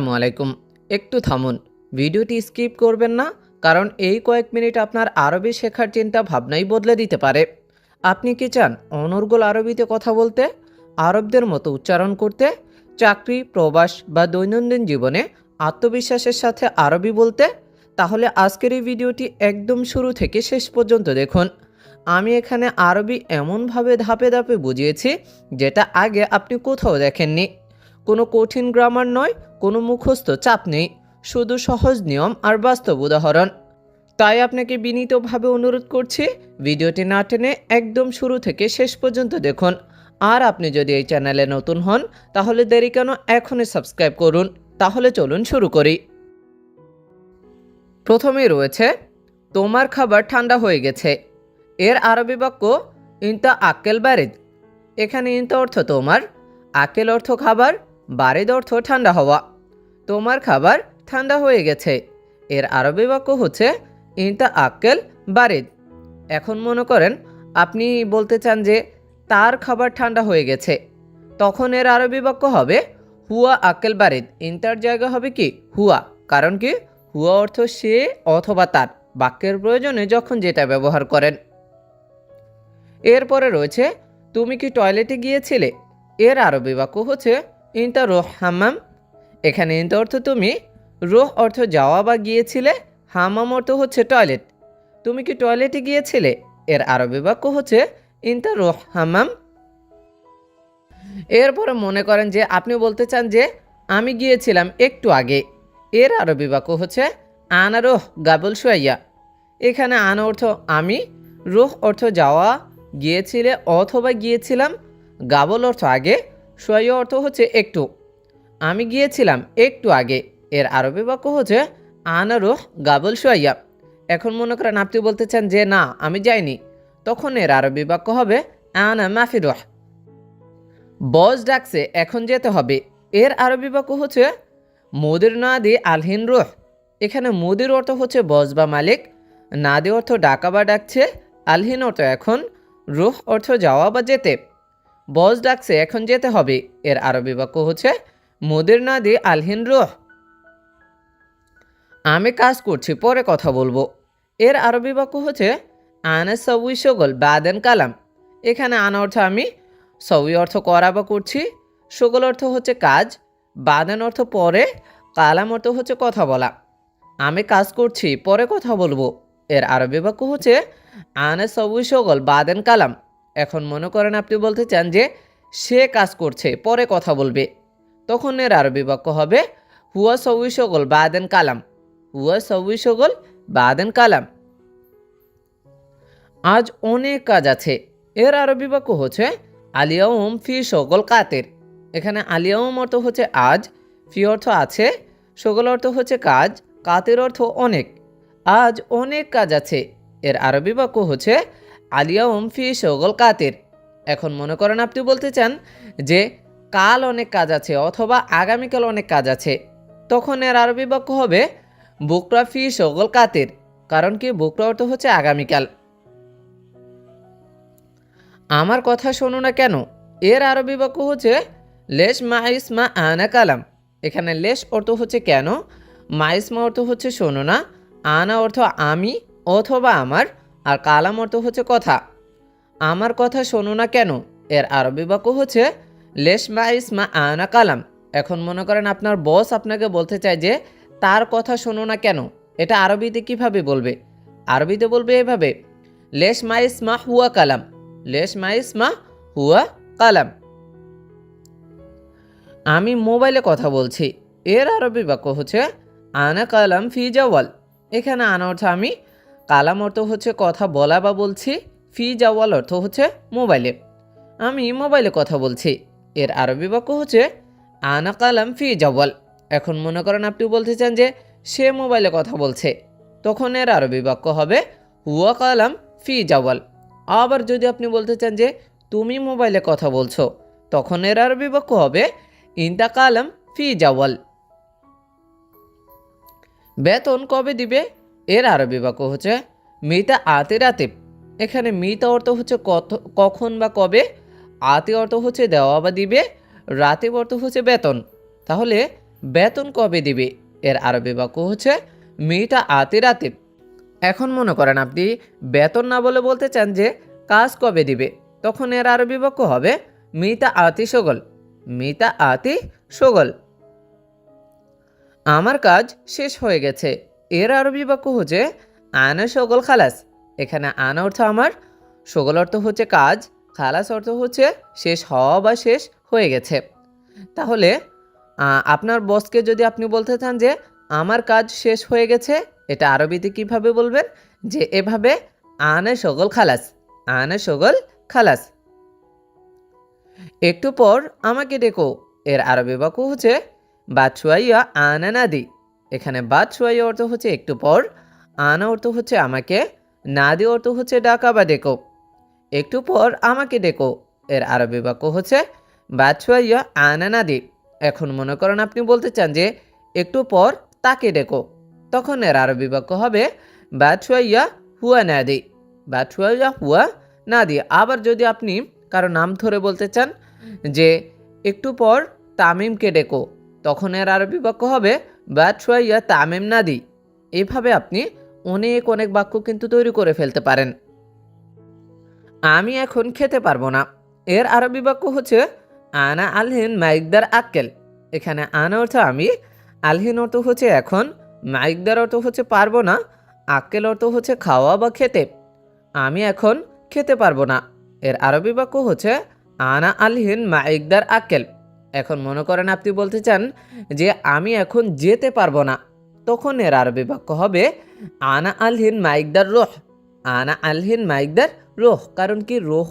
আসসালামু আলাইকুম। একটু থামুন। ভিডিওটি স্কিপ করবেন না, কারণ এই কয়েক মিনিট আপনার আরবি শেখার চিন্তা ভাবনাই বদলে দিতে পারে। আপনি কি চান অনর্গল আরবিতে কথা বলতে, আরবদের মতো উচ্চারণ করতে, চাকরি, প্রবাস বা দৈনন্দিন জীবনে আত্মবিশ্বাসের সাথে আরবি বলতে? তাহলে আজকের এই ভিডিওটি একদম শুরু থেকে শেষ পর্যন্ত দেখুন। আমি এখানে আরবি এমনভাবে ধাপে ধাপে বুঝিয়েছি, যেটা আগে আপনি কোথাও দেখেননি। কোনো কঠিন গ্রামার নয় কোনো মুখস্থ চাপ নেই। শুধু সহজ নিয়ম আর বাস্তব উদাহরণ। তাই আপনাকে বিনীতভাবে অনুরোধ করছি, ভিডিওটি না টেনে একদম শুরু থেকে শেষ পর্যন্ত দেখুন। আর আপনি যদি এই চ্যানেলে নতুন হন, তাহলে দেরি কেন এখনই সাবস্ক্রাইব করুন। তাহলে চলুন শুরু করি। প্রথমেই রয়েছে, তোমার খাবার ঠান্ডা হয়ে গেছে। এর আরবি বাক্য, ইনতা আকেল বারিদ। এখানে ইনতা অর্থ তোমার আকেল অর্থ খাবার, বারিদ অর্থ ঠান্ডা হওয়া। তোমার খাবার ঠান্ডা হয়ে গেছে। এর আরবি বাক্য হচ্ছে, ইনতা আক্কেল বারিদ। এখন মনে করেন, আপনি বলতে চান যে, তার খাবার ঠান্ডা হয়ে গেছে। তখন এর আরবি বাক্য হবে, হুয়া আক্কেল বারিদ। ইনতার জায়গা হবে কি? হুয়া। কারণ কি? হুয়া অর্থ সে অথবা তার। বাক্যের প্রয়োজনে যখন যেটা ব্যবহার করেন। এরপরে রয়েছে, তুমি কি টয়লেটে গিয়েছিলে? এর আরবি বাক্য হচ্ছে, ইনতা রোহ হাম্মাম এখানে ইনতা অর্থ তুমি। রোহ অর্থ যাওয়া বা গিয়েছিলে, হামাম অর্থ হচ্ছে টয়লেট তুমি কি টয়লেটে গিয়েছিলে? এর আরবি বাক্য হচ্ছে, ইনতা রোহ হামাম। এরপরে মনে করেন যে আপনি বলতে চান যে, আমি গিয়েছিলাম একটু আগে। এর আরবি বাক্য হচ্ছে, আনা রোহ গাবল সুয়াইয়া এখানে আন অর্থ, আমি। রোহ অর্থ, যাওয়া, গিয়েছিলে অথবা গিয়েছিলাম। গাবল অর্থ, আগে। সোয়াইয়া অর্থ হচ্ছে, একটু। আমি গিয়েছিলাম একটু আগে। এর আরবি বাক্য হচ্ছে, আনা রোহ গাবল সোয়াইয়া এখন মনে করেন আপনি বলতে চান যে, না, আমি যাইনি। তখন এর আরবি বাক্য হবে, আনা মাফি রোহ। বস ডাকছে, এখন যেতে হবে। এর আরবি বাক্য হচ্ছে, মোদির নাদি আলহিন রোহ। এখানে মোদির অর্থ হচ্ছে বস বা মালিক। নাদি অর্থ ডাকা বা ডাকছে, আলহিন অর্থ এখন, রুহ অর্থ যাওয়া বা যেতে। বস ডাকছে, এখন যেতে হবে। এর আরবি বাক্য হচ্ছে মোদির নাদি আলহিন রুহ। আমি কাজ করছি, পরে কথা বলব। এর আরবি বাক্য হচ্ছে, আনে সউই সগল বাদেন কালাম। এখানে আনা অর্থ আমি সউই অর্থ করা বা করছি। সগল অর্থ হচ্ছে কাজ, বাদেন অর্থ পরে, কালাম অর্থ হচ্ছে কথা বলা। আমি কাজ করছি, পরে কথা বলব। এর আরবি বাক্য হচ্ছে, আনে সবুই সগল বাদেন কালাম। এখন মনে করেন আপনি বলতে চান যে, সে কাজ করছে, পরে কথা বলবে। তখন এর আরবি বাক্য হবে, হুয়া সবুই সগল বাদেন কালাম। হুয়া সবুই সগল বাদেন কালাম। আজ অনেক কাজ আছে। এর আরবি বাক্য হচ্ছে আলিয়াউম ফি সগল কাতের। এখানে আলিয়াউম অর্থ হচ্ছে আজ, ফি অর্থ আছে, সগল অর্থ হচ্ছে কাজ, কাতের অর্থ অনেক। আজ অনেক কাজ আছে। এর আরবি বাক্য হচ্ছে আলিয়া ফি সগল কাতের। এখন মনে করেন আপনি বলতে চান যে কাল অনেক কাজ আছে অথবা আগামীকাল অনেক কাজ আছে। তখন এর আরবি বাক্য হবে বুকরা ফি সগল কাতের, কারণ কি বুকরা অর্থ হচ্ছে আগামীকাল। আমার কথা শোনো না কেন? এর আরবি বাক্য হচ্ছে লেশ মাইস মা আনা কালাম। এখানে লেশ অর্থ হচ্ছে কেন? মাইসমা অর্থ হচ্ছে শোনো না, আনা অর্থ আমি অথবা আমার, আর কালাম অর্থ হচ্ছে কথা। আমার কথা শোনো না কেন? এর আরবি বাক্য হচ্ছে লেশ মা ইসমা আনা কালাম। এখন মনে করেন আপনার বস আপনাকে বলতে চায় যে, তার কথা শোনো না কেন? এটা আরবিতে কীভাবে বলবে? আরবিতে বলবে এভাবে, লেশ মা ইসমা হুয়া কালাম। লেশ মা ইসমা হুয়া কালাম। আমি মোবাইলে কথা বলছি। এর আরবি বাক্য হচ্ছে, আনা কালাম ফি জাওয়াল। এখানে আনা অর্থ আমি, কালাম অর্থ হচ্ছে কথা বলা বা বলছি। ফি জাওয়াল অর্থ হচ্ছে মোবাইলে। আমি মোবাইলে কথা বলছি। এর আরবি বাক্য হচ্ছে, আনা কালাম ফি জাওয়াল। এখন মনে করেন আপনি বলতে চান যে, সে মোবাইলে কথা বলছে। তখন এর আরবি বাক্য হবে, হুয়া কালাম ফি জাওয়াল। আবার যদি আপনি বলতে চান যে, তুমি মোবাইলে কথা বলছো, তখন এর আরবি বাক্য হবে, ইন্তা কালাম ফি জাওয়াল। বেতন কবে দিবে? এর আরবি বাক্য হচ্ছে, মিতা আতে রাতে এখানে মিতা অর্থ হচ্ছে কত, কখন বা কবে? আতে অর্থ হচ্ছে দেওয়া বা দিবে, রাতে অর্থ হচ্ছে বেতন। তাহলে বেতন কবে দিবে? এর আরবি বাক্য হচ্ছে মিটা আতির রাতে। এখন মনে করেন আপনি, বেতন না বলে বলতে চান যে কাজ কবে দিবে, তখন এর আরবি বাক্য হবে মিতা আতি সগল। মিতা আতি সগল। আমার কাজ শেষ হয়ে গেছে। এর আরবি বাক্য হচ্ছে আনা সগল খালাস। এখানে আনা অর্থ আমার, সগল অর্থ হচ্ছে কাজ খালাস অর্থ হচ্ছে শেষ হওয়া বা শেষ হয়ে গেছে। তাহলে আপনার বসকে যদি আপনি বলতে চান যে, আমার কাজ শেষ হয়ে গেছে এটা আরবিতে কীভাবে বলবেন? যে, এভাবে আনে সগল খালাস, আনে সগল খালাস। একটু পর আমাকে ডেকো, এর আরবি বাক্য হচ্ছে বাদশুয়াইয়া আনা নাদি এখানে বাদশুয়াইয়া অর্থ হচ্ছে একটু পর, আনা অর্থ হচ্ছে আমাকে নাদি অর্থ হচ্ছে ডাকা বা ডেকো। একটু পর আমাকে ডেকো। এর আরবি বাক্য হচ্ছে বাদশুয়াইয়া আনা নাদি এখন মনে করেন আপনি বলতে চান যে, একটু পর তাকে ডেকো। তখন এর আরবি বাক্য হবে বাদশুয়াইয়া হুয়া নাদি বাদশুয়াইয়া হুয়া নাদি আবার যদি আপনি কারও নাম ধরে বলতে চান যে, একটু পর তামিমকে ডেকো, তখন এর আরবি বাক্য হবে বাদশুয়াইয়া তামিম নাদি এভাবে আপনি অনেক অনেক বাক্য কিন্তু তৈরি করে ফেলতে পারেন। আমি এখন খেতে পারব না। এর আরবি বাক্য হচ্ছে, আনা আলহিন মাইকদার আক্কেল। এখানে আনা অর্থ আমি, আলহিন অর্থ হচ্ছে এখন, মাইকদার অর্থ হচ্ছে পারব না, আক্কেল অর্থ হচ্ছে খাওয়া বা খেতে। আমি এখন খেতে পারব না। এর আরবি বাক্য হচ্ছে, আনা আলহিন মাইকদার আক্কেল। এখন মনে করেন আপনি বলতে চান যে, আমি এখন যেতে পারব না। তখন এর আরবি বাক্য হবে, আনা আলহিন মাইকদার রোহ। আনা আলহিন মাইকদার রোহ কারণ কি রোহ